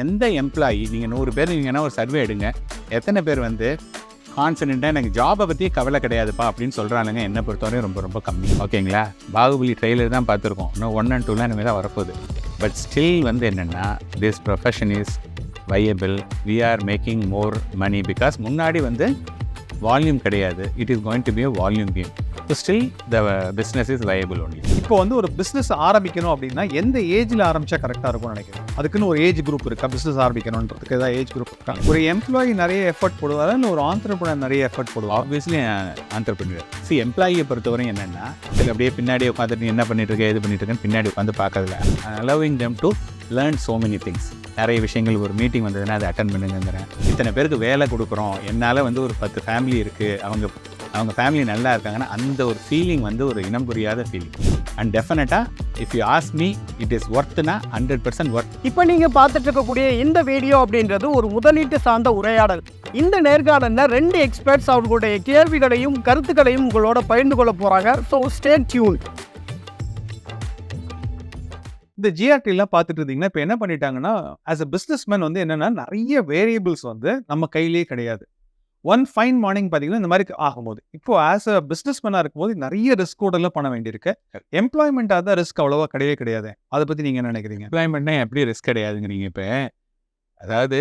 எந்த எம்ப்ளாயி நீங்கள் நூறு பேர் நீங்கன்னா ஒரு சர்வே எடுங்க. எத்தனை பேர் வந்து கான்ஃபிடென்ட்டாக எனக்கு ஜாபை பற்றி கவலை கிடையாதுப்பா அப்படின்னு சொல்கிறானுங்க என்னை பொறுத்தவரையும் ரொம்ப ரொம்ப கம்மி. ஓகேங்களா? பாகுபலி ட்ரெய்லர் தான் பார்த்துருக்கோம். இன்னும் ஒன் அண்ட் டூலாம் இனிமேல் தான் வரப்போகுது. பட் ஸ்டில் வந்து என்னென்னா this profession is viable we are making more money because முன்னாடி வந்து வால்யூம் கிடையாது. It is going to be a volume game still the business is viable only இப்போ வந்து ஒரு பிஸ்னஸ் ஆரம்பிக்கணும் அப்படின்னா எந்த ஏஜ்ல ஆரம்பிச்சா கரெக்டாக இருக்கும்னு நினைக்கிறேன் அதுக்குன்னு ஒரு ஏஜ் குரூப் இருக்கா? பிஸ்னஸ் ஆரம்பிக்கணுன்றதுக்கு ஏதாவது ஏஜ் குரூப் இருக்கா? ஒரு எம்ப்ளாயி நிறைய எஃபர்ட் போடுவாரா? இல்லை ஒரு ஆண்டர்பனர் நிறைய எஃபர்ட் போடுவா ஆப்வியஸ்லி ஆண்டர்பிரினியர் சி எம்ப்ளாயியை பொறுத்தவரை என்னென்னா சரி அப்படியே பின்னாடி உட்காந்துட்டு நீ என்ன பண்ணிட்டு இருக்க எது பண்ணிட்டு இருக்கேன்னு பின்னாடி உட்காந்து பார்க்கறதில்ல. Allowing them to learn so many things நிறைய விஷயங்கள் ஒரு மீட்டிங் வந்ததுன்னா அதை அட்டன் பண்ணுங்கிறேன் இத்தனை பேருக்கு வேலை கொடுக்குறோம். என்னால் வந்து ஒரு பத்து ஃபேமிலி இருக்குது அவங்க அவங்க ஃபேமிலி நல்லா இருக்காங்கன்னா அந்த ஒரு ஃபீலிங் வந்து ஒரு இனம் புரியாத ஃபீலிங் அண்ட் டெஃபினட்டாக if you ask me it is ஒர்த்னா hundred percent worth இப்போ நீங்க பார்த்துட்டு இருக்கக்கூடிய இந்த வீடியோ அப்படின்றது ஒரு முதலீட்டு சார்ந்த உரையாடல். இந்த நேர்காணல்ல ரெண்டு எக்ஸ்பர்ட்ஸ் அவர்களுடைய கேள்விகளையும் கருத்துக்களையும் உங்களோட பகிர்ந்து கொள்ள போறாங்க. ஸோ ஸ்டே டியூன் இந்த ஜிஆர்டிலாம் பார்த்துட்டு இருந்தீங்கன்னா இப்போ என்ன பண்ணிட்டாங்கன்னா ஆஸ் அ பிஸ்னஸ் மேன் வந்து என்னன்னா நிறைய வேரியபிள்ஸ் வந்து நம்ம கையிலேயே கிடையாது. ஒன் ஃபைன் மார்னிங் பார்த்தீங்கன்னா இந்த மாதிரி ஆகும்போது. இப்போ ஆஸ் அ பிஸ்னஸ் மேனாக இருக்கும்போது நிறைய ரிஸ்கோடெல்லாம் பண்ண வேண்டியிருக்கு. எம்ப்ளாய்மெண்ட்டாக தான் ரிஸ்க் அவ்வளோவா கிடையவே கிடையாது. அதை பற்றி நீங்கள் என்ன நினைக்கிறீங்க? எம்ப்ளாய்மெண்ட்னா எப்படி ரிஸ்க் கிடையாதுங்கிறீங்க இப்போ. அதாவது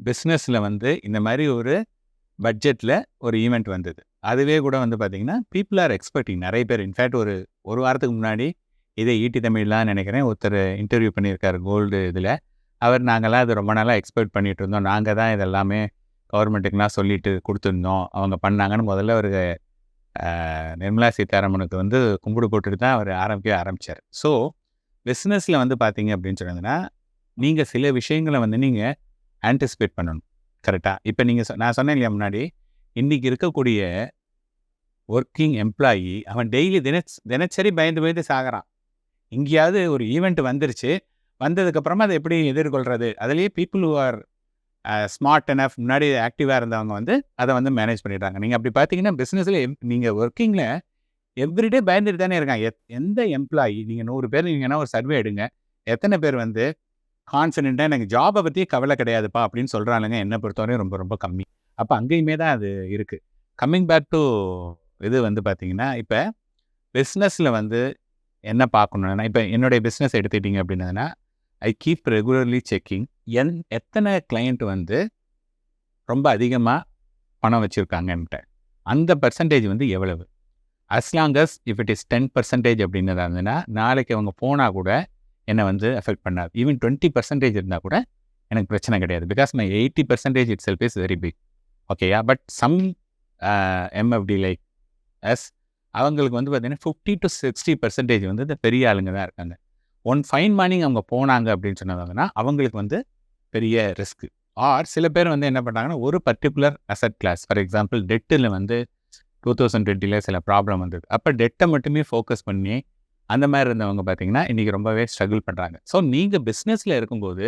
பிஸ்னஸில் வந்து இந்த மாதிரி ஒரு பட்ஜெட்டில் ஒரு ஈவெண்ட் வந்தது. அதுவே கூட வந்து பார்த்தீங்கன்னா பீப்புள் ஆர் எக்ஸ்பெக்டிங் நிறைய பேர் இன்ஃபேக்ட் ஒரு ஒரு வாரத்துக்கு முன்னாடி இதே ஈட்டி தமிழ்லாம் நினைக்கிறேன். ஒருத்தர் இன்டர்வியூ பண்ணியிருக்காரு கோல்டு இதில். அவர் நாங்களாம் அது ரொம்ப நாளாக எக்ஸ்பெக்ட் பண்ணிட்டு இருந்தோம். நாங்கள் தான் இதெல்லாமே கவர்மெண்ட்டுக்குலாம் சொல்லிட்டு கொடுத்துருந்தோம். அவங்க பண்ணாங்கன்னு முதல்ல ஒரு நிர்மலா சீதாராமனுக்கு வந்து கும்பிடு போட்டுட்டு தான் அவர் ஆரம்பிக்க ஆரம்பித்தார் ஸோ பிஸ்னஸில் வந்து பார்த்தீங்க அப்படின்னு சொன்னதுன்னா நீங்கள் சில விஷயங்களை வந்து நீங்கள் ஆன்டிசிபேட் பண்ணணும். கரெக்டாக இப்போ நீங்கள் நான் சொன்னேன் இல்லையா முன்னாடி? இன்றைக்கி இருக்கக்கூடிய ஒர்க்கிங் எம்ப்ளாயி அவன் டெய்லி தின தினச்சரி பயந்து பயந்து சாகிறான். எங்கேயாவது ஒரு ஈவெண்ட் வந்துருச்சு. வந்ததுக்கப்புறமா அதை எப்படி எதிர்கொள்கிறது அதுலேயே people who are smart enough முன்னாடி ஆக்டிவாக இருந்தவங்க வந்து அதை வந்து மேனேஜ் பண்ணிடுறாங்க. நீங்கள் அப்படி பார்த்தீங்கன்னா பிஸ்னஸில் நீங்கள் ஒர்க்கிங்கில் எவ்ரிடே பயந்துட்டு தானே இருக்காங்க. எத்- எந்த எம்ப்ளாயி நீங்கள் நூறு பேர் நீங்கன்னா ஒரு சர்வே எடுங்க. எத்தனை பேர் வந்து கான்ஃபிடென்ட்டாக எனக்கு ஜாபை பற்றி கவலை கிடையாதுப்பா அப்படின்னு சொல்கிறானுங்க என்னை பொறுத்தவரையும் ரொம்ப ரொம்ப கம்மி. அப்போ அங்கேயுமே தான் அது இருக்குது கம்மிங் பேக் டு இது வந்து பார்த்திங்கன்னா இப்போ பிஸ்னஸில் வந்து என்ன பார்க்கணுன்னா இப்போ என்னுடைய பிஸ்னஸ் எடுத்துக்கிட்டிங்க அப்படின்னதுன்னா ஐ கீப் ரெகுலர்லி செக்கிங் என் எத்தனை கிளையண்ட் வந்து ரொம்ப அதிகமாக பணம் வச்சுருக்காங்கன்ட்டு. அந்த பர்சன்டேஜ் வந்து எவ்வளவு? As long as if it is ten percentage அப்படின்னு இருந்ததுன்னா நாளைக்கு அவங்க போனால் கூட என்னை வந்து அஃபெக்ட் பண்ணாது. ஈவன் டுவெண்ட்டி பர்சன்டேஜ் இருந்தால் கூட எனக்கு பிரச்சனை கிடையாது. Because my eighty percentage itself is very big ஓகேயா but some MFT like S அவங்களுக்கு வந்து பார்த்தீங்கன்னா ஃபிஃப்டி டு சிக்ஸ்டி பர்சன்டேஜ் வந்து இந்த பெரிய ஆளுங்க தான் இருக்காங்க. ஒன் ஃபைன் மார்னிங் அவங்க போனாங்க அப்படின்னு சொன்னாங்கன்னா அவங்களுக்கு வந்து பெரிய ரிஸ்க் ஆர் சில பேர் வந்து என்ன பண்ணுறாங்கன்னா ஒரு particular asset class for example டெட்டில் வந்து டூ தௌசண்ட் டுவெண்ட்டியில் சில ப்ராப்ளம் வந்தது. அப்போ டெட்டை மட்டுமே ஃபோக்கஸ் பண்ணி அந்த மாதிரி இருந்தவங்க பார்த்தீங்கன்னா இன்றைக்கி ரொம்பவே ஸ்ட்ரகிள் பண்ணுறாங்க ஸோ நீங்கள் பிஸ்னஸில் இருக்கும்போது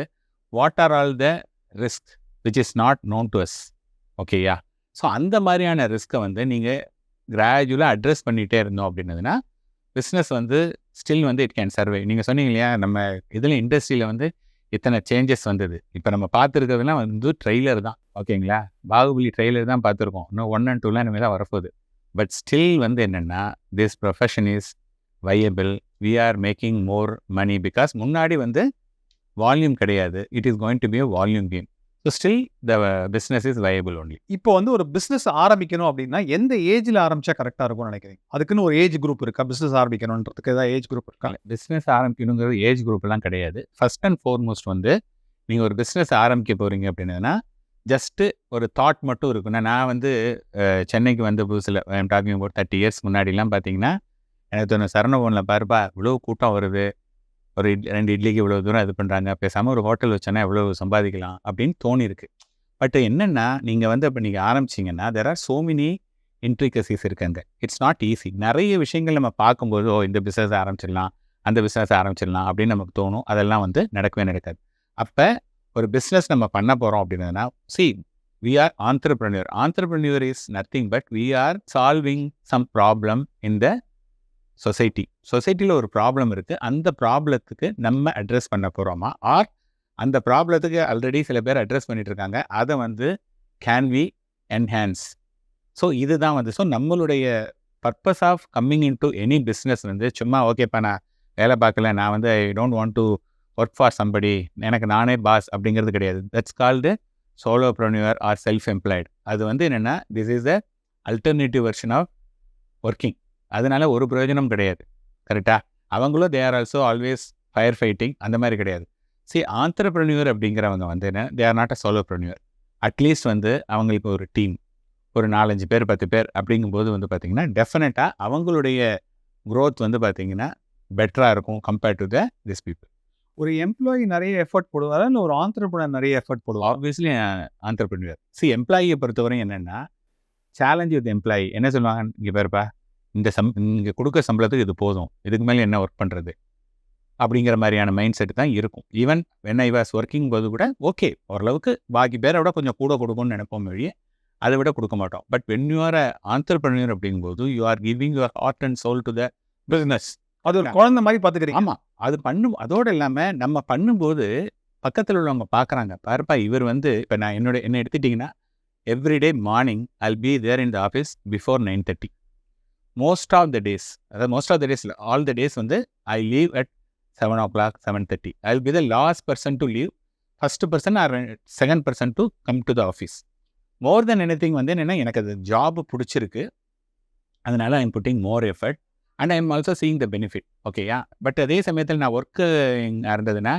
what are all the risk which is not known to us ஓகேயா ஸோ அந்த மாதிரியான ரிஸ்க்கை வந்து நீங்கள் கிராஜுவலாக அட்ரஸ் பண்ணிகிட்டே இருந்தோம் அப்படின்னதுன்னா பிஸ்னஸ் வந்து ஸ்டில் வந்து இட் கேன் சர்வை நீங்கள் சொன்னீங்க இல்லையா நம்ம இதில் இண்டஸ்ட்ரியில் வந்து இத்தனை சேஞ்சஸ் வந்தது. இப்போ நம்ம பார்த்துருக்கிறதுலாம் வந்து ட்ரெய்லர் தான். ஓகேங்களா பாகுபலி ட்ரெய்லர் தான் பார்த்துருக்கோம். இன்னும் ஒன் அண்ட் டூலாம் இனிமேல் தான் வரப்போகுது. பட் ஸ்டில் வந்து என்னென்னா this profession is viable we are making more money because முன்னாடி வந்து வால்யூம் கிடையாது. It is going to be a volume game so still the business is viable only இப்போ வந்து ஒரு பிஸ்னஸ் ஆரம்பிக்கணும் அப்படின்னா எந்த ஏஜ்ல ஆரம்பிச்சா கரெக்டாக இருக்கும்னு நினைக்கிறீங்க? அதுக்குன்னு ஒரு ஏஜ் குரூப் இருக்கா? பிஸ்னஸ் ஆரம்பிக்கணுன்றதுக்கு ஏதாவது ஏஜ் குரூப் இருக்கா? பிஸ்னஸ் ஆரம்பிக்கணுங்கிறது ஏஜ் குரூப்லாம் கிடையாது. ஃபர்ஸ்ட் அண்ட் ஃபோர்மோஸ்ட் வந்து நீங்கள் ஒரு பிஸ்னஸ் ஆரம்பிக்க போகிறீங்க அப்படின்னா ஜஸ்ட்டு ஒரு தாட் மட்டும் இருக்குன்னா நான் வந்து சென்னைக்கு வந்த புதுசில் I'm talking about thirty years முன்னாடிலாம் பார்த்தீங்கன்னா எனக்கு தோணும் சரணபவனில் பாருப்பா இவ்வளோ கூட்டம் வருது. ஒரு இட் ரெண்டு இட்லிக்கு இவ்வளோ தூரம் இது பண்ணுறாங்க பேசாமல் ஒரு ஹோட்டல் வச்சோன்னா எவ்வளோ சம்பாதிக்கலாம் அப்படின்னு தோணியிருக்கு. பட் என்னென்னா நீங்கள் வந்து இப்போ நீங்கள் ஆரம்பிச்சிங்கன்னா there are so many intricacies இருக்காங்க. இட்ஸ் நாட் ஈஸி நிறைய விஷயங்கள் நம்ம பார்க்கும்போது ஓ இந்த பிஸ்னஸ் ஆரம்பிச்சிடலாம் அந்த பிஸ்னஸ் ஆரம்பிச்சிடலாம் அப்படின்னு நமக்கு தோணும். அதெல்லாம் வந்து நடக்கவே நடக்காது. அப்போ ஒரு பிஸ்னஸ் நம்ம பண்ண போகிறோம் அப்படின்னா see we are entrepreneur entrepreneur is nothing but we are solving some problem in the society. சொசைட்டியில் ஒரு ப்ராப்ளம் இருக்குது அந்த ப்ராப்ளத்துக்கு நம்ம அட்ரஸ் பண்ண போகிறோமா ஆர் அந்த ப்ராப்ளத்துக்கு ஆல்ரெடி சில பேர் அட்ரஸ் பண்ணிட்டு இருக்காங்க. அதை வந்து கேன் வி என்ஹான்ஸ் ஸோ இதுதான் வந்து ஸோ நம்மளுடைய purpose of coming into any business வந்து சும்மா ஓகேப்பா நான் வேலை பார்க்கல. நான் வந்து I don't want to work for somebody எனக்கு நானே பாஸ் அப்படிங்கிறது கிடையாது. That's called solopreneur or self employed அது வந்து என்னென்னா this is the alternative version of working அதனால ஒரு பிரயோஜனம் கிடையாது. கரெக்டா அவங்களும் they are also always fire fighting அந்த மாதிரி கிடையாது. சி ஆண்டர்பிரனியூர் அப்படிங்கிறவங்க வந்து என்ன? They are not a solopreneur at least வந்து அவங்களுக்கு ஒரு டீம் ஒரு நாலஞ்சு பேர் பத்து பேர் அப்படிங்கும்போது வந்து பார்த்திங்கன்னா டெஃபினட்டாக அவங்களுடைய growth வந்து பார்த்திங்கன்னா பெட்டராக இருக்கும் compared to the this people ஒரு எம்ப்ளாயி நிறைய எஃபர்ட் போடுவாரா? இல்லை ஒரு ஆண்டர்பிரினர் நிறைய எஃபர்ட் போடுவார்? ஆப்வியஸ்லி ஆண்டர்பிரினியர் சி எம்ப்ளாயியை பொறுத்தவரை என்னென்னா சேலஞ்ச் வித் எம்ப்ளாயி என்ன சொல்லுவாங்க இங்கே பாருப்பா. இந்த சம் இங்கே கொடுக்க சம்பளத்துக்கு இது போதும். இதுக்கு மேலே என்ன ஒர்க் பண்ணுறது அப்படிங்கிற மாதிரியான மைண்ட் செட் தான் இருக்கும். Even when I was working போது கூட ஓகே ஓரளவுக்கு பாக்கி பேரை விட கொஞ்சம் கூட கொடுக்கும்னு நினைப்போம் வழியே அதை விட கொடுக்க மாட்டோம். But when you are entrepreneur அப்படிங்கும்போது you are giving your heart and soul to the business அது ஒரு குழந்தை மாதிரி பார்த்துக்கிறீங்க. ஆமாம் அது பண்ணும் அதோடு இல்லாமல் நம்ம பண்ணும்போது பக்கத்தில் உள்ளவங்க பார்க்குறாங்க. பாருப்பா இவர் வந்து இப்போ நான் என்னோட என்ன எடுத்துட்டிங்கன்னா everyday morning I'll be there in the office before nine thirty most of the days அதாவது most of the days all the days வந்து I leave at seven o'clock seven thirty I will be the last person to leave first person or second person to come to the office more then anything வந்து என்னென்னா எனக்கு அது job பிடிச்சிருக்கு. அதனால I'm putting more effort and I am also seeing the benefit ஓகேயா but அதே சமயத்தில் நான் ஒர்க்கு இருந்ததுன்னா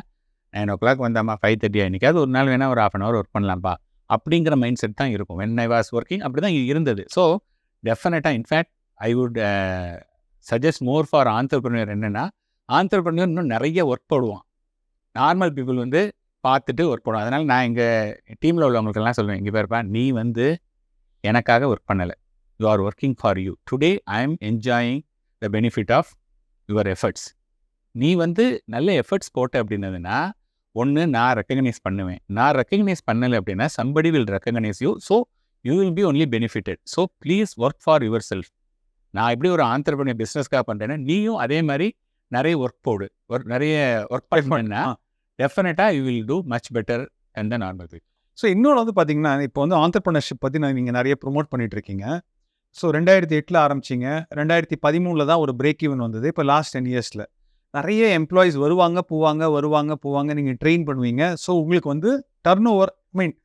நைன் ஓ கிளாக் வந்தாம்மா ஃபைவ் தேர்ட்டி என்னைக்காவது ஒரு நாள் வேணால் ஒரு ஆஃப் அன் ஹவர் ஒர்க் பண்ணலாம்ப்பா. அப்படிங்கிற மைண்ட் செட் தான் இருக்கும். வென் ஐ வாஸ் ஒர்க்கிங் அப்படி தான் இருந்தது ஸோ டெஃபினட்டாக in fact I would suggest more for entrepreneur என்னென்னா ஆண்டர்பிரினியர் இன்னும் நிறைய ஒர்க் போடுவான். நார்மல் பீப்புள் வந்து பார்த்துட்டு ஒர்க் போடுவான். அதனால் நான் எங்கள் டீமில் உள்ளவங்களுக்கெல்லாம் சொல்லுவேன். இங்கே பாருப்பா நீ வந்து எனக்காக ஒர்க் பண்ணலை. You are working for you today I am enjoying the benefit of your efforts நீ வந்து நல்ல எஃபர்ட்ஸ் போட்ட அப்படின்னதுன்னா ஒன்று நான் ரெக்கக்னைஸ் பண்ணுவேன். நான் ரெக்கக்னைஸ் பண்ணலை அப்படின்னா somebody will recognise you so you will be only benefited so please work for yourself நான் எப்படி ஒரு ஆண்டர்பிரினியர் பிஸ்னஸ்க்காக பண்ணுறேன்னா நீயும் அதே மாதிரி நிறைய ஒர்க் போடு. ஒர்க் நிறைய ஒர்க் பண்ணா ஆ. டெஃபினட்டாக you will do much better and the normal people so இன்னொன்று வந்து பார்த்தீங்கன்னா இப்போ வந்து ஆண்டர்பிரினர்ஷிப் பற்றி நான் நீங்கள் நிறைய ப்ரொமோட் பண்ணிட்டு இருக்கீங்க. ஸோ ரெண்டாயிரத்தி எட்டில் ஆரம்பிச்சிங்க. ரெண்டாயிரத்தி பதிமூணில் தான் ஒரு பிரேக் ஈவன் வந்தது. இப்போ லாஸ்ட் டென் இயர்ஸில் நிறைய எம்ப்ளாயிஸ் வருவாங்க போவாங்க வருவாங்க போவாங்க நீங்கள் ட்ரெயின் பண்ணுவீங்க. ஸோ உங்களுக்கு வந்து turnover I mean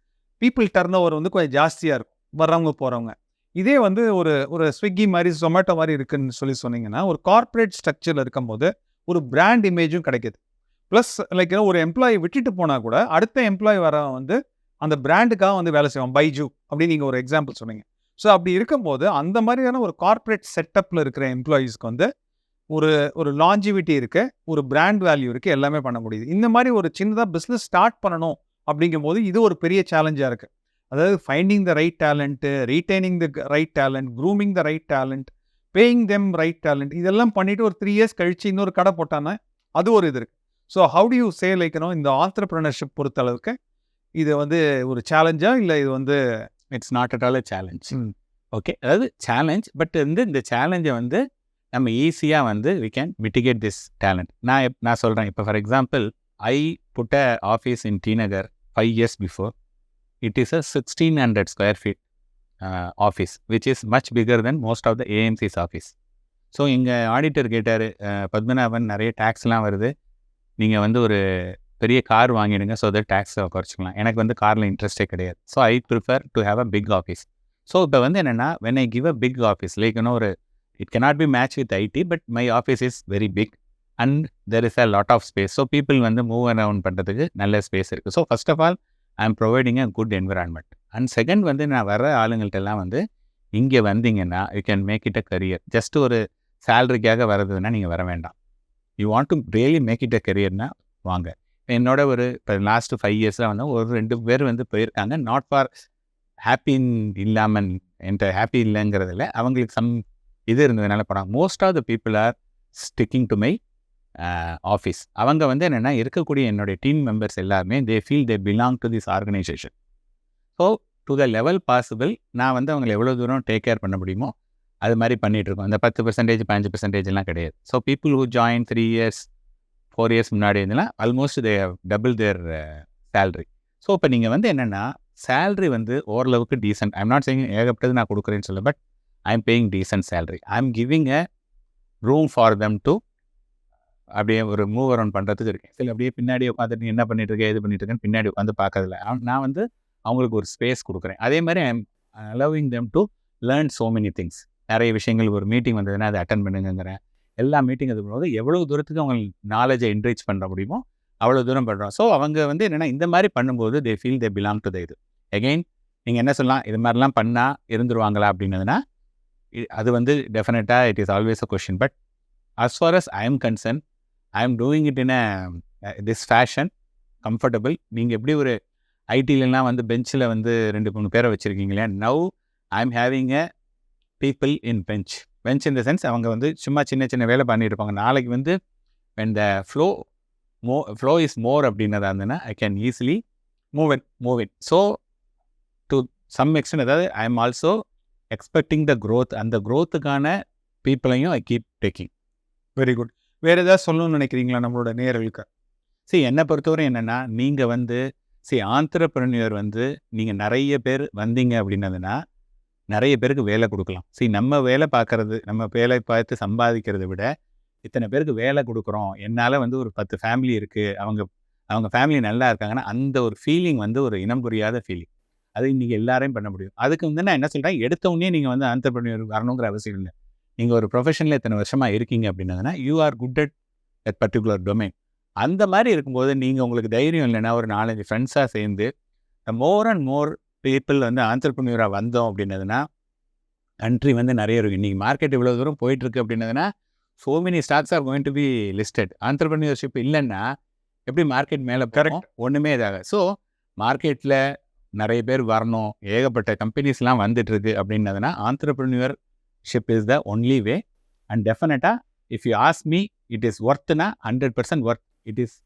people turnover வந்து கொஞ்சம் ஜாஸ்தியாக இருக்கும். வர்றவங்க போகிறவங்க இதே வந்து ஒரு ஒரு ஸ்விக்கி மாதிரி ஜொமேட்டோ மாதிரி இருக்குன்னு சொல்லி சொன்னீங்கன்னா ஒரு கார்ப்பரேட் ஸ்ட்ரக்சரில் இருக்கும்போது ஒரு பிராண்ட் இமேஜும் கிடைக்குது. ப்ளஸ் லைக் ஒரு எம்ப்ளாயி விட்டுட்டு போனால் கூட அடுத்த எம்ப்ளாயி வர வந்து அந்த பிராண்டுக்காக வந்து வேலை செய்வோம் பைஜூ அப்படின்னு நீங்கள் ஒரு எக்ஸாம்பிள் சொன்னீங்க. ஸோ அப்படி இருக்கும்போது அந்த மாதிரியான ஒரு கார்ப்பரேட் செட்டப்பில் இருக்கிற எம்ப்ளாயீஸ்க்கு வந்து ஒரு ஒரு லாஞ்சிவிட்டி இருக்குது ஒரு பிராண்ட் வேல்யூ இருக்குது எல்லாமே பண்ண முடியுது. இந்த மாதிரி ஒரு சின்னதாக பிஸ்னஸ் ஸ்டார்ட் பண்ணணும் அப்படிங்கும்போது இது ஒரு பெரிய சேலஞ்சாக இருக்கு. அதாவது finding the right talent retaining the right talent grooming the right talent paying them right talent இதெல்லாம் பண்ணிட்டு ஒரு த்ரீ இயர்ஸ் கழிச்சு இன்னொரு கடை போட்டானா அது ஒரு இது இருக்கு. So how do you say லைக்கணும் இந்த ஆண்டர்பிரினர்ஷிப் பொறுத்த அளவுக்கு இது வந்து ஒரு சேலஞ்சா இல்லை இது வந்து it's not at all a challenge. Okay அதாவது சேலஞ்ச் பட் வந்து இந்த சேலஞ்சை வந்து நம்ம ஈஸியாக வந்து we can mitigate this talent நான் எப்- நான் சொல்கிறேன் இப்போ for example I put a office in T Nagar five years before it is a sixteen hundred square feet office which is much bigger then most of the AMCs office so எங்கள் auditor கேட்டார் பத்மநாபன் நிறைய டேக்ஸ்லாம் வருது. நீங்கள் வந்து ஒரு பெரிய car வாங்கிடுங்க so that டேக்ஸை குறைச்சிக்கலாம். எனக்கு வந்து காரில் இன்ட்ரெஸ்டே கிடையாது. So I prefer to have a big office so இப்போ வந்து என்னென்னா when I give a big office like இன்னும் ஒரு it cannot be match with IT but my office is very big and there is a lot of space so people வந்து move around பண்ணுறதுக்கு நல்ல space இருக்குது so first of all I am providing a good environment and second வந்து நான் வர ஆளுங்கள்ட்டெல்லாம் வந்து இங்கே வந்தீங்கன்னா you can make it a career just ஒரு சேலரிக்காக வர்றதுன்னா நீங்கள் வர வேண்டாம். You want to really make it a கரியர்னா வாங்க. என்னோட ஒரு இப்போ லாஸ்ட் ஃபைவ் இயர்ஸில் வந்து ஒரு ரெண்டு பேர் வந்து போயிருக்காங்க. நாட் ஃபார் ஹாப்பி இல்லாமல் என்கிட்ட ஹாப்பி இல்லைங்கிறதுல அவங்களுக்கு சம் இது இருந்ததுனால போனாங்க. Most of the people are sticking to my office அவங்க வந்து என்னென்னா இருக்கக்கூடிய என்னுடைய டீம் மெம்பர்ஸ் எல்லாருமே they feel they belong to this organisation so to the level possible நான் வந்து அவங்களை எவ்வளோ தூரம் டேக் கேர் பண்ண முடியுமோ அது மாதிரி பண்ணிகிட்ருக்கோம் அந்த பத்து பர்சன்டேஜ் பதினஞ்சு பர்சன்டேஜ்லாம் கிடையாது. So people who join three years four years முன்னாடி இருந்ததுன்னா almost they double their salary so இப்போ நீங்கள் வந்து என்னென்னா சேல்ரி வந்து ஓரளவுக்கு டீசென்ட் ஐம் நாட் சேயிங் ஏகப்பட்டது நான் கொடுக்குறேன்னு சொல்ல but I am paying decent salary I am giving a room for them to அப்படியே ஒரு மூவ் அரௌண்ட் பண்ணுறதுக்கு இருக்கேன். சில அப்படியே பின்னாடி உட்காந்துட்டு நீ என்ன பண்ணிட்டு இது எது பண்ணிட்டு இருக்கேன்னு பின்னாடி உட்காந்து பார்க்கறதில்ல. நான் வந்து அவங்களுக்கு ஒரு ஸ்பேஸ் கொடுக்குறேன். அதே மாதிரி I am allowing them to learn so many things நிறைய விஷயங்கள் ஒரு மீட்டிங் வந்ததுன்னா அதை அட்டன் பண்ணுங்கிறேன் எல்லா மீட்டிங் அது பண்ணும்போது எவ்வளோ தூரத்துக்கு அவங்க நாலேஜை என்ரீச் பண்ண முடியுமோ அவ்வளோ தூரம் பண்ணுறோம் ஸோ அவங்க வந்து என்னென்னா இந்த மாதிரி பண்ணும்போது they feel they belong to the இது. எகெயின் நீங்கள் என்ன சொல்லலாம்? இது மாதிரிலாம் பண்ணால் இருந்துருவாங்களா அப்படின்னதுன்னா அது வந்து டெஃபினட்டாக it is always a question but as far as I am concern I am doing it in a this fashion comfortable நீங்கள் எப்படி ஒரு ஐடியிலலாம் வந்து பெஞ்சில் வந்து ரெண்டு மூணு பேரை வச்சுருக்கீங்களே now I am having a people in bench bench in the sense அவங்க வந்து சும்மா சின்ன சின்ன வேலை பண்ணிட்டு இருப்பாங்க. நாளைக்கு வந்து வென் த ஃப்ளோ மோ ஃப்ளோ இஸ் மோர் அப்படின்னதாக இருந்ததுன்னா I can easily move it move it so to some extent அதாவது I am also expecting the growth அந்த க்ரோத்துக்கான பீப்புளையும் I keep taking very good வேறு ஏதாவது சொல்லணும்னு நினைக்கிறீங்களா நம்மளோட நேர்களுக்கு சரி என்னை பொறுத்தவரை என்னென்னா நீங்கள் வந்து சரி ஆந்திரப்பிரனியர் வந்து நீங்கள் நிறைய பேர் வந்தீங்க அப்படின்னதுன்னா நிறைய பேருக்கு வேலை கொடுக்கலாம். சரி நம்ம வேலை பார்க்கறது நம்ம வேலை பார்த்து சம்பாதிக்கிறதை விட இத்தனை பேருக்கு வேலை கொடுக்குறோம். என்னால் வந்து ஒரு பத்து ஃபேமிலி இருக்குது அவங்க அவங்க ஃபேமிலி நல்லா இருக்காங்கன்னா அந்த ஒரு ஃபீலிங் வந்து ஒரு இனம் புரியாத ஃபீலிங் அது இன்றைக்கி எல்லாரையும் பண்ண முடியும். அதுக்கு வந்து நான் என்ன சொல்கிறேன் எடுத்தவுடனே நீங்கள் வந்து ஆந்திரப்பிரனியர் வரணுங்கிற அவசியம் இல்லை. நீங்கள் ஒரு ப்ரொஃபஷனில் இத்தனை வருஷமாக இருக்கீங்க அப்படின்னதுன்னா you are good at that particular domain அந்த மாதிரி இருக்கும்போது நீங்கள் உங்களுக்கு தைரியம் இல்லைன்னா ஒரு நாலஞ்சு ஃப்ரெண்ட்ஸாக சேர்ந்து மோர் அண்ட் மோர் பீப்புள் வந்து ஆண்டர்பிரினியராக வந்தோம் அப்படின்னதுன்னா கண்ட்ரி வந்து நிறைய இருக்கும் இன்றைக்கி மார்க்கெட் இவ்வளோ தூரம் போயிட்டுருக்கு அப்படின்னதுன்னா so many stocks are going to be listed entrepreneurship இல்லைன்னா எப்படி மார்க்கெட் மேலே கரெக்ட் ஒன்றுமே இதாக. ஸோ மார்க்கெட்டில் நிறைய பேர் வரணும். ஏகப்பட்ட கம்பெனிஸ்லாம் வந்துட்டு இருக்கு அப்படின்னதுன்னா entrepreneurship is the only way and டெஃபினட்டாக if you ask me it is ஒர்த்னா hundred percent worth it is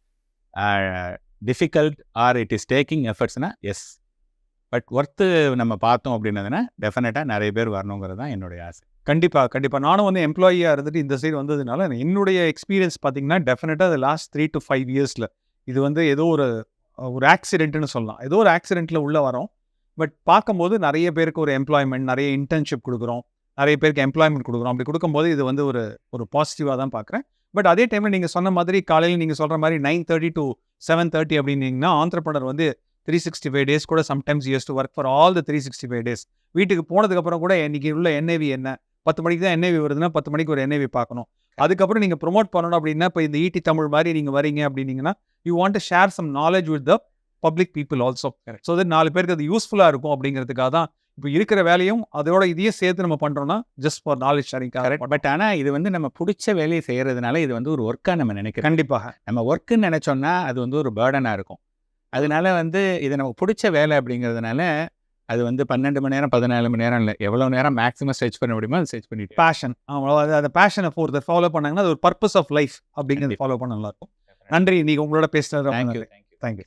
difficult or it is taking எஃபர்ட்ஸ்னா yes but worth நம்ம பார்த்தோம் அப்படின்னதுன்னா டெஃபினட்டாக நிறைய பேர் வரணுங்கிறது தான் என்னுடைய ஆசை கண்டிப்பாக கண்டிப்பாக நானும் வந்து எம்ப்ளாயியாக இருந்துட்டு இந்த சைடு வந்ததுனால என்னுடைய எக்ஸ்பீரியன்ஸ் பார்த்தீங்கன்னா டெஃபினட்டாக அது லாஸ்ட் த்ரீ டு ஃபைவ் இயர்ஸில் இது வந்து ஏதோ ஒரு ஒரு ஆக்சிடென்ட்னு சொல்லலாம் ஏதோ ஒரு ஆக்சிடென்ட்டில் உள்ளே வரோம் பட் பார்க்கும்போது நிறைய பேருக்கு ஒரு எம்ப்ளாய்மெண்ட் நிறைய இன்டர்ன்ஷிப் கொடுக்குறோம் நிறைய பேருக்கு எம்ப்ளாய்மெண்ட் கொடுக்குறோம். அப்படி கொடுக்கும்போது இது வந்து ஒரு ஒரு பாசிட்டிவாக தான் பார்க்குறேன். பட் அதே டைமில் நீங்கள் சொன்ன மாதிரி காலையில் நீங்கள் சொல்கிற மாதிரி nine thirty to seven thirty அப்படின்னீங்கன்னா ஆந்திரப்பனர் வந்து த்ரீ சிக்ஸ்டி ஃபைவ் டேஸ் கூட sometimes use to work for all the three sixty five days வீட்டுக்கு போனதுக்கப்புறம் கூட இன்னைக்கு உள்ள என்ஐவி என்ன? பத்து மணிக்கு தான் என்ஐவி வருதுன்னா பத்து மணிக்கு ஒரு என்ஐவி பார்க்கணும். அதுக்கப்புறம் நீங்கள் ப்ரொமோட் பண்ணணும் அப்படின்னா இப்போ இந்த ஈடி தமிழ் மாதிரி நீங்கள் வரீங்க அப்படின்னீங்கன்னா you want to share some knowledge with the public people also so that நாலு பேருக்கு அது யூஸ்ஃபுல்லாக இருக்கும் அப்படிங்கிறதுக்காக தான் இப்போ இருக்கிற வேலையும் அதோட இதையும் சேர்த்து நம்ம பண்ணுறோம்னா just for knowledge sharing correct but ஆனால் இது வந்து நம்ம பிடிச்ச வேலையை செய்கிறதுனால இது வந்து ஒரு ஒர்க்காக நம்ம நினைக்கிறோம். கண்டிப்பாக. நம்ம ஒர்க்குன்னு நினச்சோன்னா அது வந்து ஒரு பேர்டனாக இருக்கும். அதனால வந்து இது நமக்கு பிடிச்ச வேலை அப்படிங்கிறதுனால அது வந்து பன்னெண்டு மணி நேரம் பதினாலு மணி நேரம் இல்லை எவ்வளோ நேரம் மேக்ஸிமம் ஸ்ட்ரெச் பண்ண முடியுமோ அதை ஸ்ட்ரெச் பண்ணிட்டு பேஷன் அவ்வளோ அந்த பேஷனை ஃபோர் ஃபாலோ பண்ணாங்கன்னா அது ஒரு பர்பஸ் ஆஃப் லைஃப் அப்படிங்கிறது ஃபாலோ பண்ண நல்லா இருக்கும் நன்றி நீங்கள் உங்களோட நன்றி. Thank you thank you